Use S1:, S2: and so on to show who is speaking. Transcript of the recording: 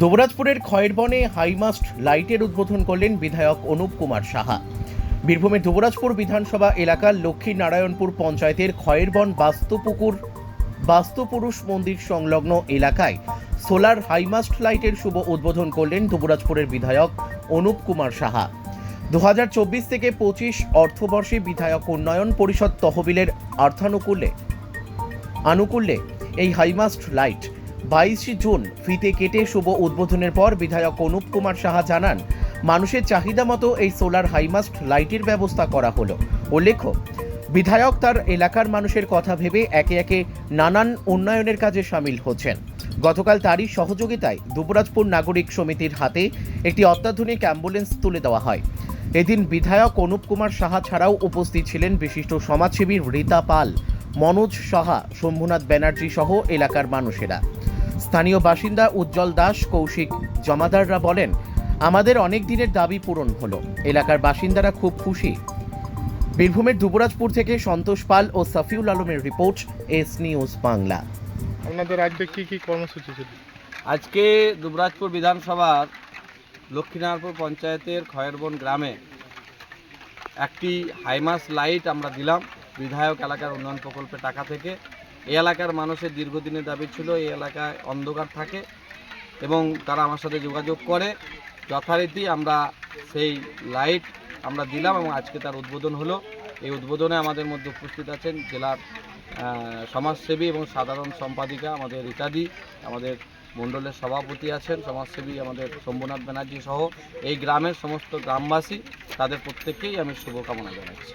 S1: দুবরাজপুরের খয়েরবনে high mast লাইটের উদ্বোধন করলেন বিধায়ক অনুপ কুমার সাহা। বীরভূমের দুবরাজপুর বিধানসভা এলাকার লক্ষ্মীনারায়ণপুর পঞ্চায়েতের খয়েরবন বাস্তুপুকুর, বাস্তুপুরুষ মন্দির সংলগ্ন এলাকায় সোলার হাইমাস্ট লাইটের শুভ উদ্বোধন করলেন দুবরাজপুরের বিধায়ক অনুপ কুমার সাহা। দু হাজার চব্বিশ থেকে পঁচিশ অর্থবর্ষে বিধায়ক উন্নয়ন পরিষদ তহবিলের অর্থানুকূল্যে আনুকূল্যে এই হাইমাস্ট লাইট বাইশে জুন ফিতে কেটে শুভ উদ্বোধনের পর বিধায়ক অনুপ কুমার সাহা জানান, মানুষের চাহিদা মতো এই সোলার হাইমাস্ট লাইটের ব্যবস্থা করা হলো। উল্লেখ্য, বিধায়ক তার এলাকার মানুষের কথা ভেবে একে একে নানান উন্নয়নের কাজে সামিল হচ্ছেন। গতকাল তারই সহযোগিতায় দুবরাজপুর নাগরিক সমিতির হাতে একটি অত্যাধুনিক অ্যাম্বুলেন্স তুলে দেওয়া হয়। এদিন বিধায়ক অনুপ কুমার সাহা ছাড়াও উপস্থিত ছিলেন বিশিষ্ট সমাজসেবী রীতা পাল, মনোজ সাহা, শম্ভুনাথ ব্যানার্জি সহ এলাকার মানুষেরা। স্থানীয় বাসিন্দা উজ্জ্বল দাস কৌশিক জমাদাররা বলেন আমাদের অনেক দিনের দাবি পূরণ হলো। এলাকার বাসিন্দারা খুব খুশি। বীরভূমের দুবরাজপুর থেকে সন্তোষ পাল ও সাফিউল আলমের রিপোর্ট এস নিউজ বাংলা।
S2: আপনাদের আজকে কি কি কর্মসূচি ছিল?
S3: আজকে দুবরাজপুর বিধানসভার লক্ষ্মীনারায়ণপুর পঞ্চায়েতের খয়েরবন গ্রামে একটি হাইমাস লাইট আমরা দিলাম বিধায়ক এলাকার উন্নয়ন প্রকল্পের টাকা থেকে। এই এলাকার মানুষের দীর্ঘদিনের দাবি ছিল এই এলাকায় অন্ধকার থাকে এবং তারা আমার সাথে যোগাযোগ করে। যথারীতি আমরা সেই লাইট আমরা দিলাম এবং আজকে তার উদ্বোধন হলো। এই উদ্বোধনে আমাদের মধ্যে উপস্থিত আছেন জেলার সমাজসেবী এবং সাধারণ সম্পাদিকা আমাদের ইত্যাদি আমাদের মণ্ডলের সভাপতি আছেন, সমাজসেবী আমাদের শম্ভুনাথ ব্যানার্জি সহ এই গ্রামের সমস্ত গ্রামবাসী, তাদের প্রত্যেককেই আমি শুভকামনা জানাচ্ছি।